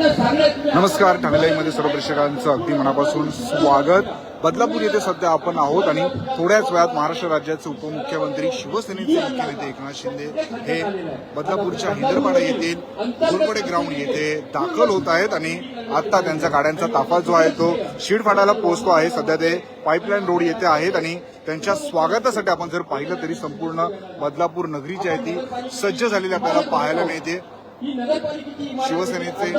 नमस्कार ठाणेलाईमध्ये सर्व प्रेक्षकांचं अगदी मनापासून स्वागत. बदलापूर येथे सध्या आपण आहोत आणि थोड्याच वेळात महाराष्ट्र राज्याचे उपमुख्यमंत्री शिवसेनेचे मुख्यमंत्री एकनाथ शिंदे हे बदलापूरच्या हिंदरपाडा येथील गोलपडे ग्राउंड येथे दाखल होत आहेत आणि आता त्यांचा गाड्यांचा ताफा जो आहे तो शिडफाटाला पोहोचतो आहे. सध्या ते पाईपलाईन रोड येथे आहेत आणि त्यांच्या स्वागतासाठी आपण जर पाहिलं तरी संपूर्ण बदलापूर नगरी जी आहे ती सज्ज झालेली आपल्याला पाहायला मिळते. शिवसेनेचे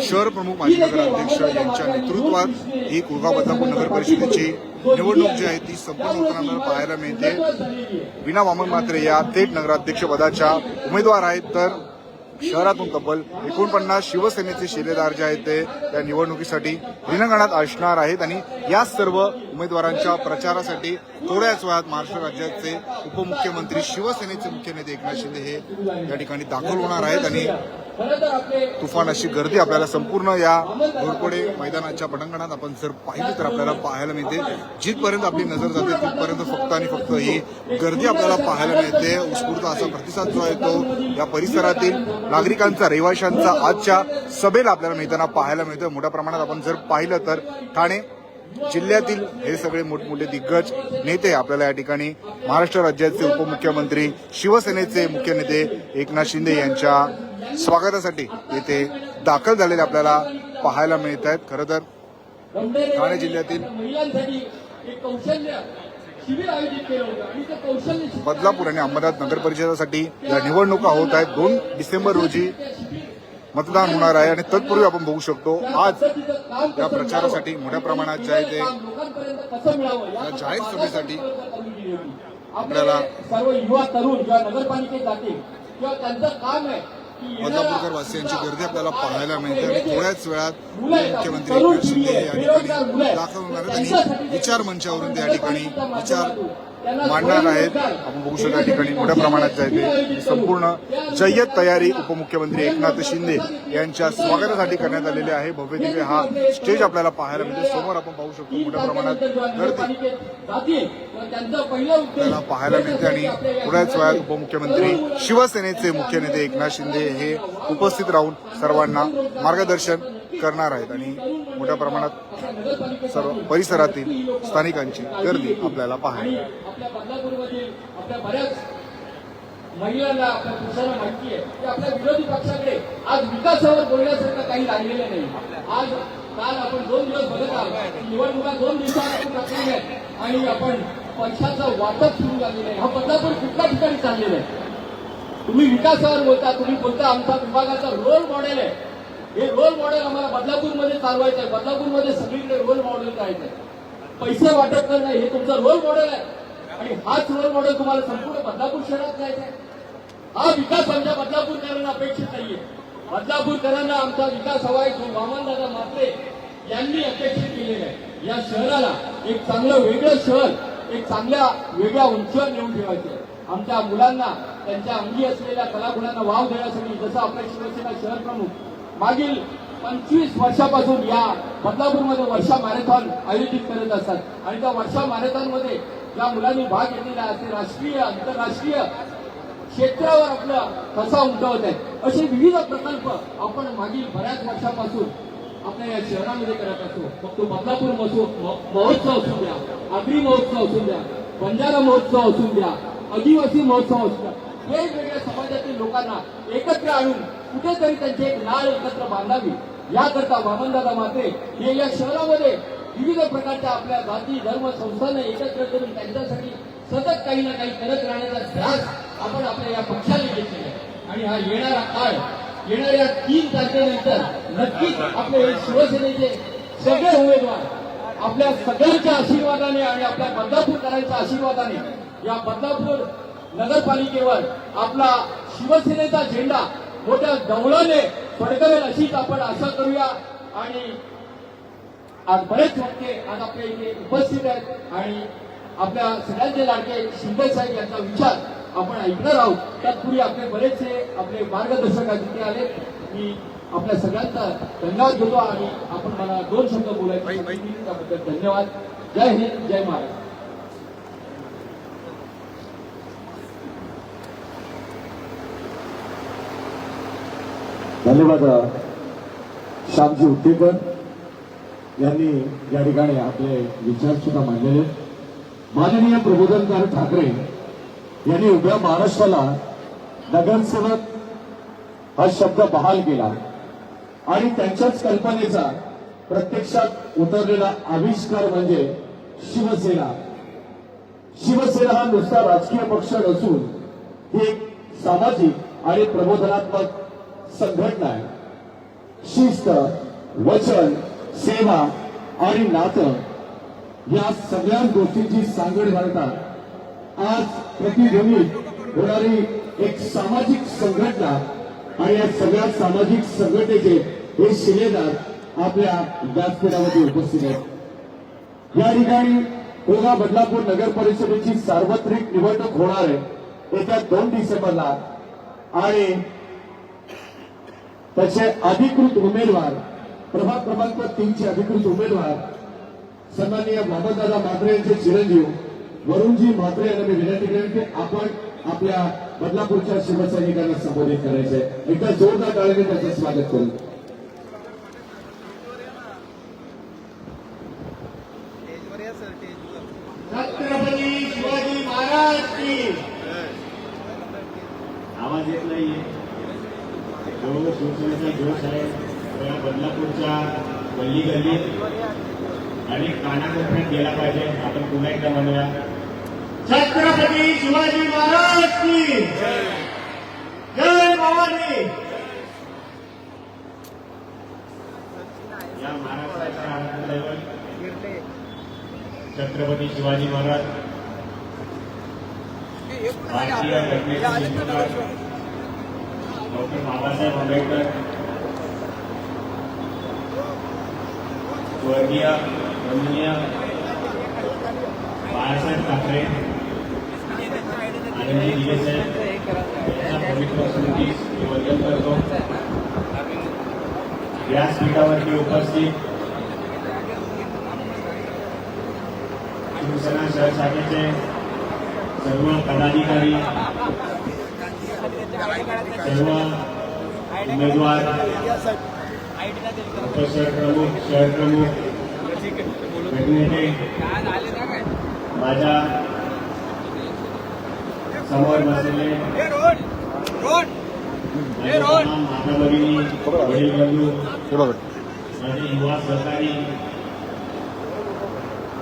शहर प्रमुख माजी नगराध्यक्ष यांच्या नेतृत्वात ही कुळगाव बदलापूर नगर परिषदेची निवडणूक जी आहे ती संपन्न होताना पाहायला मिळते. विना वामन मात्रे या थेट नगराध्यक्ष पदाच्या उमेदवार आहेत तर शहरातून तब्बल एकोणपन्नास शिवसेनेचे शिलेदार जे आहेत ते त्या निवडणुकीसाठी रिंगणात असणार आहेत आणि या सर्व उमेदवारांच्या प्रचारासाठी थोड्याच वेळात महाराष्ट्र राज्याचे उपमुख्यमंत्री शिवसेनेचे मुख्य नेते एकनाथ शिंदे हे या ठिकाणी दाखल होणार आहेत आणि तुफान अशी गर्दी आपल्याला संपूर्ण या घोरपडे मैदानाच्या पटांगणात आपण जर पाहिली तर आपल्याला पाहायला मिळते. जिथपर्यंत आपली नजर जाते तिथपर्यंत फक्त आणि फक्त ही गर्दी आपल्याला पाहायला मिळते. उत्स्फूर्त असा प्रतिसाद जो आहे तो या परिसरातील नागरिकांचा रहिवाशांचा आजच्या सभेला आपल्याला मिळताना पाहायला मिळतं मोठ्या प्रमाणात आपण जर पाहिलं तर ठाणे जिल्ह्यातील हे सगळे मोठमोठे दिग्गज नेते आपल्याला या ठिकाणी महाराष्ट्र राज्याचे उपमुख्यमंत्री शिवसेनेचे मुख्य नेते एकनाथ शिंदे यांच्या स्वागतासाठी येथे दाखल झालेले आपल्याला पाहायला मिळत आहेत. खरं तर ठाणे जिल्ह्यातील बदलापूर आणि अहमदाबाद नगर परिषदेसाठी या निवडणुका होत आहेत. दोन डिसेंबर रोजी मतदान होणार आहे आणि तत्पूर्वी आपण बघू शकतो आज या प्रचारासाठी मोठ्या प्रमाणात जे आहे ते जाहीर सभेसाठी. आपल्याला आपले सर्व युवा तरुण जेव्हा नगरपालिकेत जातील किंवा त्यांचं काम आहे की येणाऱ्या बदलापूरकर वासियांची गर्दी आपल्याला पाहायला मिळते आणि थोड्याच वेळात मुख्यमंत्री एकनाथ शिंदे या ठिकाणी. दाखल होणार आहेत आणि विचार मंचावरून त्या ठिकाणी विचार मांडणार आहेत. आपण बघू शकता ठिकाणी मोठ्या प्रमाणात जायचे संपूर्ण जय्यत तयारी उपमुख्यमंत्री एकनाथ शिंदे यांच्या स्वागतासाठी करण्यात आलेली आहे. भव्य दिव्य हा स्टेज आपल्याला पाहायला मिळते समोर आपण पाहू शकतो मोठ्या प्रमाणात गर्दी. पाहायला मिळते आणि थोड्याच वेळात उपमुख्यमंत्री शिवसेनेचे मुख्य नेते एकनाथ शिंदे हे उपस्थित राहून सर्वांना मार्गदर्शन करणार आहेत. आणि मोठ्या प्रमाणात सर्व परिसरातील स्थानिकांची गर्दी आपल्याला पाहायला आपल्या महिलांना आपल्या पुरुषांना माहिती आहे की आपल्या विरोधी पक्षाकडे आज विकासावर बोलण्यासारखं काही नाही. आज काल आपण दोन दिवस बघत आहोत निवडणुका दोन दिवसात टाकलेल्या आहेत आणि आपण पैशाचं वाटप सुरू झालेलं आहे. हा बदलापूर कुठल्या ठिकाणी चाललेला आहे? तुम्ही विकासावर बोलता तुम्ही बोलता आमचा विभागाचा रोल मॉडेल आहे? हे रोल मॉडेल आम्हाला बदलापूरमध्ये चालवायचं आहे. बदलापूरमध्ये सगळीकडे रोल मॉडेल करायचं आहे पैसे वाटप करणं हे तुमचं रोल मॉडेल आहे. आणि हाच रोल मॉडेल तुम्हाला संपूर्ण बदलापूर शहरात द्यायचा आहे. हा विकास आमच्या बदलापूरकरांना अपेक्षित नाहीये. बदलापूरकरांना आमचा विकास हवा आहे. जो वामनदादा मात्रे यांनी अपेक्षित केलेला आहे. या शहराला एक चांगलं वेगळं शहर एक चांगल्या वेगळ्या उंचीवर नेऊन ठेवायचं आहे. आमच्या मुलांना त्यांच्या अंगी असलेल्या कलागुणांना वाव देण्यासाठी जसं आपल्या शिवसेना शहर प्रमुख मागील पंचवीस वर्षापासून या बदलापूरमध्ये वर्षा मॅरेथॉन आयोजित करत असतात. आणि त्या वर्षा मॅरेथॉनमध्ये ज्या मुलांनी भाग घेतलेला आहे ते राष्ट्रीय आंतरराष्ट्रीय क्षेत्रावर आपला ठसा उमटवत आहेत. असे विविध प्रकल्प आपण मागील बऱ्याच वर्षापासून आपल्या या शहरामध्ये करत असतो. मग तो बदलापूर म- महोत्सव असू द्या आगरी महोत्सव असू द्या बंजारा महोत्सव असू द्या आदिवासी महोत्सव असू द्या. वेगवेगळ्या समाजातील लोकांना एकत्र आणून कुठेतरी त्यांची एक नाळ एकत्र बांधावी. याकरता वामनदादा मात्रे हे या शहरामध्ये विविध प्रकारच्या आपल्या जाती धर्म संस्थांना एकत्र करून त्यांच्यासाठी सतत काही ना काही करत राहण्याचा ध्यास आपण आपल्या या पक्षाने घेतलेला आहे. आणि हा येणारा काळ येणाऱ्या तीन तारखेनंतर नक्कीच आपले हे शिवसेनेचे सगळे उमेदवार आपल्या सगळ्यांच्या आशीर्वादाने आणि आपल्या बदलापूरकरांच्या आशीर्वादाने या बदलापूर नगरपालिकेवर आपला शिवसेनेचा झेंडा मोठ्या दौडाने फडकवेल अशीच आपण आशा करूया. आणि आज बरेच वक्ते आज आपल्या इथे उपस्थित आहेत. आणि आपल्या सगळ्यांचे लाडके शिंदे साहेब यांचा विचार आपण ऐकणार आहोत. तत्पूर्वी आपले बरेचसे आपले मार्गदर्शक आज इथे आले. मी आपल्या सगळ्यांचा धन्यवाद घेतो आणि आपण मला दोन शब्द बोलायचे. त्याबद्दल धन्यवाद. जय हिंद जय महाराष्ट्र. उद्योगाचा श्यामजी उद्देकर यांनी या ठिकाणी आपले विचार सुद्धा मांडलेले आहेत. माननीय प्रबोधनकार ठाकरे यांनी उभ्या महाराष्ट्राला नगरसेवक हा शब्द बहाल केला आणि त्यांच्याच कल्पनेचा प्रत्यक्षात उतरलेला आविष्कार म्हणजे शिवसेना शिवसेना हा नुसता राजकीय पक्ष नसून ही एक सामाजिक आणि प्रबोधनात्मक संघटना आहे शिस्त वचन सेवा आणि नातं या सगळ्या गोष्टींची सांगड घालतात आज प्रतिध्वनीत होणारी एक सामाजिक संघटना आणि या सगळ्या सामाजिक संघटनेचे हे शिलेदार आपल्या व्यासपीठामध्ये उपस्थित आहेत. या ठिकाणी कोगा बदलापूर नगर परिषदेची सार्वत्रिक निवडणूक होणार आहे येत्या दोन डिसेंबरला आणि त्याचे अधिकृत उमेदवार प्रभाग क्रमांक तीनचे अधिकृत उमेदवार सन्माननीय बाबादादा म्हात्रे यांचे चिरंजीव वरुणजी म्हात्रे यांना मी विनंती करेन की आपण आपल्या बदलापूरच्या शिवसैनिकांना संबोधित करायचंय. एकदा जोरदार टाळीने त्याचं स्वागत करू छत्रपती शिवाजी महाराज की आवाज येत नाहीये जो शिवसेनेचा जोश आहे तो या बदलापूरच्या गल्ली गल्लीत आणि कानाकोपऱ्यात गेला पाहिजे. आपण पुन्हा एकदा म्हणूया छत्रपती शिवाजी महाराज की जय. भवानी. या महाराष्ट्राच्या आराध्य छत्रपती शिवाजी महाराज. भारतीय घटनेचे डॉक्टर बाबासाहेब आंबेडकर स्वर्गीय रमणीय बाळासाहेब ठाकरे आनंदी दिलेसाहेब यांच्या पवित्र स्मृतीस मी वंदन करतो. व्यासपीठावरती उपस्थित शिवसेना शहर शाखेचे सर्व पदाधिकारी सर्व उमेदवार उपशहर प्रमुख शहर प्रमुख गटनेते माझ्यासमोर बसलेले माता भगिनी वडील बंधू माझे युवा सहकारी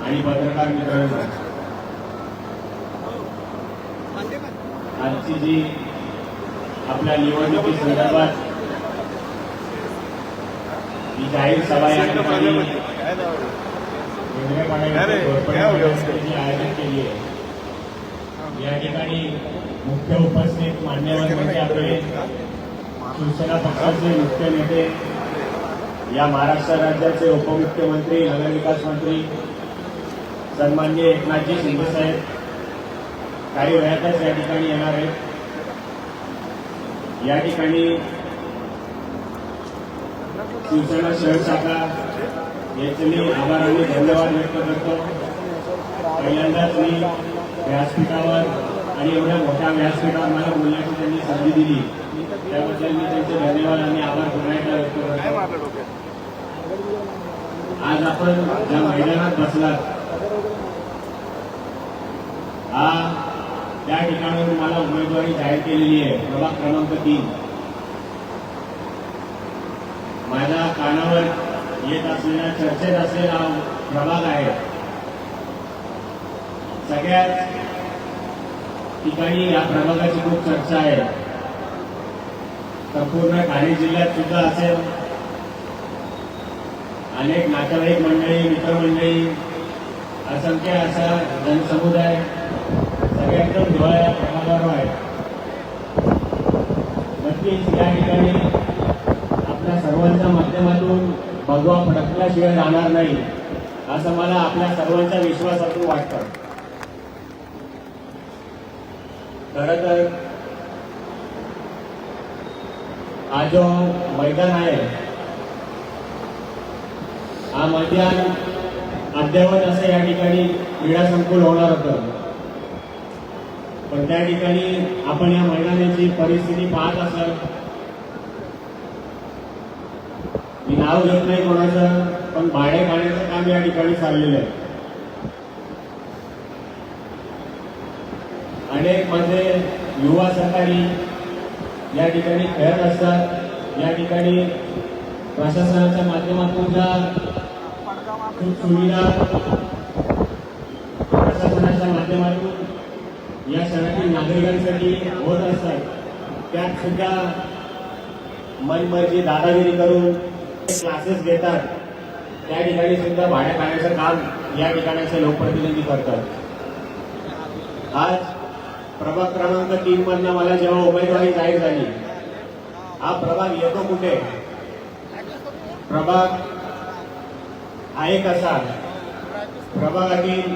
आणि पत्रकार मित्रांनो आजची जी आपल्या निवडणुकी संदर्भात ही जाहीर सभा या ठिकाणी आयोजित केली आहे. या ठिकाणी मुख्य उपस्थित मान्यवर म्हणजे आपले शिवसेना पक्षाचे मुख्य नेते या महाराष्ट्र राज्याचे उपमुख्यमंत्री नगरविकास मंत्री सन्मान्य एकनाथजी शिंदे साहेब काही वेळातच या ठिकाणी येणार आहेत. या ठिकाणी शिवसेना शहर शाखा याचे मी आभार आणि धन्यवाद व्यक्त करतो. पहिल्यांदाच मी व्यासपीठावर आणि एवढ्या मोठ्या व्यासपीठावर मला बोलण्याची त्यांनी संधी दिली. त्याबद्दल मी त्यांचे धन्यवाद आणि आभार पुन्हा एकदा व्यक्त करतो. आज आपण ज्या मैदानात बसलात हा त्या ठिकाणावरून मला उमेदवारी जाहीर केलेली आहे. प्रभाग क्रमांक तीन. माझ्या कानावर येत असलेल्या चर्चेत असलेला हा प्रभाग आहे. सगळ्याच ठिकाणी या प्रभागाची खूप चर्चा आहे. संपूर्ण ठाणे जिल्ह्यात सुद्धा असेल. अनेक नातेवाईक मंडळी मित्रमंडळी असंख्य असा जनसमुदाय सगळ्या एकदम डोळ्या आहे. नक्कीच या ठिकाणी आपल्या सर्वांच्या माध्यमातून भगवा फडकल्याशिवाय राहणार नाही असं मला आपल्या सर्वांच्या विश्वासातून वाटतं. खरं तर हा जो मैदान आहे हा मैदान अद्ययावत असं या ठिकाणी क्रीडा संकुल होणार होतं. पण त्या ठिकाणी आपण या मैदानाची परिस्थिती पाहत असाल. नाव घेत नाही कोणाचं पण भाडे खाण्याचं काम या ठिकाणी चाललेलं आहे. अनेक माझे युवा सहकारी या ठिकाणी खेळत असतात. या ठिकाणी प्रशासनाच्या माध्यमातून ज्या सुविधा प्रशासनाच्या माध्यमातून या शहरातील नागरिकांसाठी होत असतात. त्यात सुद्धा मनमर्जी दादागिरी करून क्लासेस घेतात. त्या ठिकाणी सुद्धा भाड्या खाण्याचं काम या ठिकाणाचे लोकप्रतिनिधी करतात. आज प्रभाग क्रमांक तीन मधनं मला जेव्हा उमेदवारी जाहीर झाली हा प्रभाग येतो कुठे? प्रभाग आहे कसा? प्रभागातील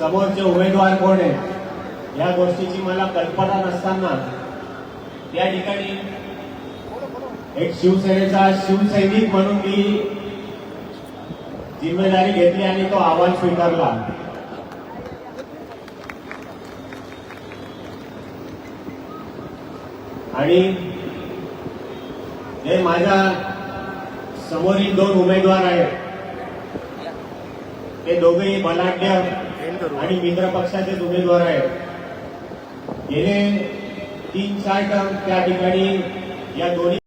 समोरचे उमेदवार कोण आहेत? या गोष्टीची मला कल्पना नसताना त्या ठिकाणी एक शिवसेनेचा शिवसैनिक म्हणून मी जिम्मेदारी घेतली आणि तो आव्हान स्वीकारला. आणि हे माझ्या समोरील दोन उमेदवार आहेत. ते दोघेही बलाढ्य आणि मित्र पक्षाचेच उमेदवार आहेत. गेले. तीन चार टर्म त्या ठिकाणी या दोन्ही